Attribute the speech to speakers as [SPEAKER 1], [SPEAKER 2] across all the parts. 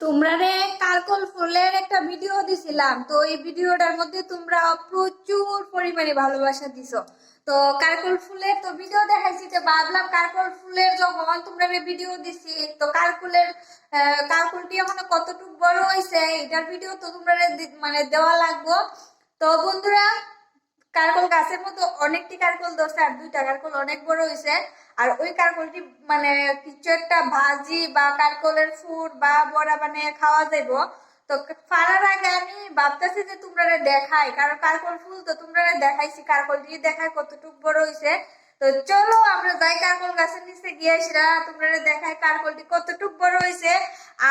[SPEAKER 1] তোমরা রে কারকল ফুলের একটা ভিডিও দিছিলাম। তো এই ভিডিওটার মধ্যে তোমরা প্রচুর পরিমাণে ভালোবাসা দিছো। তো কারকল ফুলের তো ভিডিও দেখাইছি যে ভাবলাম কারকল ফুলের যখন তোমরা ভিডিও দিছি, তো কারকুলের কারকুলটি এখন কতটুকু বড় হয়েছে এটার ভিডিও তো তোমরা মানে দেওয়া লাগবো। তো বন্ধুরা কারকল গাছের মতো অনেকটি কারকল ধরছে আর দুইটা কারকল অনেক বড় হয়েছে আর ওই কারকলটি মানে কিছু একটা ভাজি বা কারকলের ফুড বা বড়া বানিয়ে খাওয়া যাইব। তো ফারার আগে আমি ভাবতেছি যে তোমরা দেখাই। কারণ কারকল ফুল তো তোমরা দেখাইছি, কারকলটি দেখায় কতটুকু বড় হয়েছে তো চলো আমরা যাই কারকল গাছের নিচে গিয়ে সেটা তোমরা দেখায় কারকলটি কতটুকু বড় হয়েছে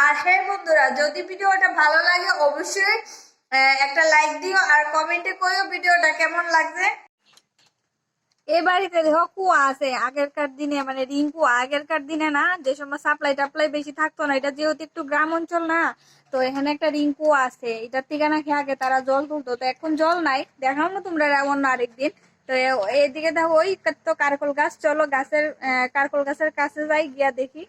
[SPEAKER 1] আর হ্যাঁ বন্ধুরা, যদি ভিডিওটা ভালো লাগে অবশ্যই একটা লাইক দিও আর কমেন্টে কইও ভিডিওটা কেমন লাগছে।
[SPEAKER 2] এ বাড়িতে দেখো কুয়া আছে, আগেরকার দিনে মানে রিং কুয়া, আগেরকার দিনে না, যে সময় সাপ্লাই টাপ্লাই বেশি থাকতো না, এটা যেহেতু একটু গ্রাম অঞ্চল না, তো এখানে একটা রিং কুয়া আছে, এটার থেকে নাকি আগে তারা জল তুলতো, তো এখন জল নাই, দেখাও না তোমরা অন্য আরেকদিন তো এদিকে দেখো ওই তো কারকল গাছ, চলো গাছের কারকল গাছের কাছে যাই, গিয়া দেখি।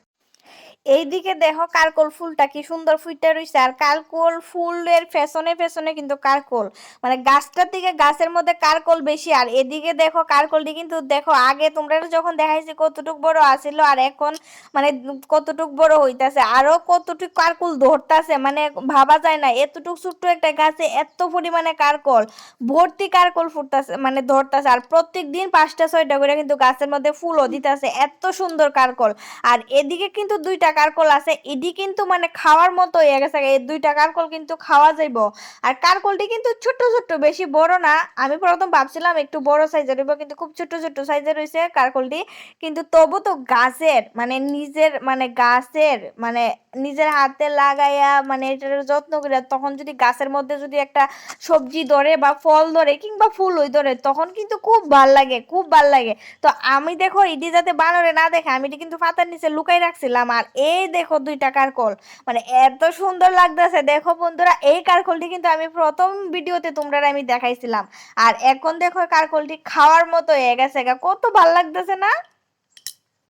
[SPEAKER 2] এইদিকে দেখো কারকল ফুলটা কি সুন্দর ফুইটা রইছে। আর কারকল ফুলের ফেশনে ফেশনে কিন্তু কারকল। মানে গাছটার দিকে গাছের মধ্যে কারকল বেশি, আর এদিকে দেখো কারকলটি কিন্তু দেখো আগে তোমরা যখন দেখাইছি কতটুক বড় আছিল, আর এখন মানে কতটুক বড় হইতাছে, আরও কতটুক কারকুল ধরতাছে মানে ভাবা যায় না। এতটুক ছোট্ট একটা গাছে এত পরিমাণে কারকল, ভর্তি কারকল ফুটতাছে মানে ধরতাছে, আর প্রত্যেক দিন পাঁচটা, ছয়টা করে কিন্তু গাছের মধ্যে ফুলও দিতাছে, এত সুন্দর কারকল। আর এদিকে কিন্তু দুইটা কারকল আছে এডি কিন্তু মানে খাওয়ার মতো হয়ে গেছে এই দুইটা কারকল কিন্তু খাওয়া যাইব। আর কারকলটি কিন্তু ছোট ছোট বেশি বড় না। আমি প্রথম ভাবছিলাম একটু বড় সাইজের হইব, কিন্তু খুব ছোট ছোট সাইজের রয়েছে কারকলটি। কিন্তু তবু তো গাছের মানে নিজের মানে গাছের মানে নিজের হাতে লাগাইয়া মানে এটার যত্ন করে তখন যদি গাছের মধ্যে যদি একটা সবজি ধরে বা ফল ধরে কিংবা ফুল ওই ধরে, তখন কিন্তু খুব ভালো লাগে, খুব ভালো লাগে। তো আমি দেখো ইডি যাতে বানরে না দেখে, আমি এটি কিন্তু পাতার নিচে লুকাই রাখছিলাম। আর এই দেখো দুইটা কারকল মানে এত সুন্দর লাগতেছে। দেখো বন্ধুরা, এই কারকলটি কিন্তু আমি প্রথম ভিডিওতে তোমরা আমি দেখাইছিলাম। আর এখন দেখো কারকলটি খাওয়ার মতো হয়ে গেছে। কত ভালো লাগতেছে না?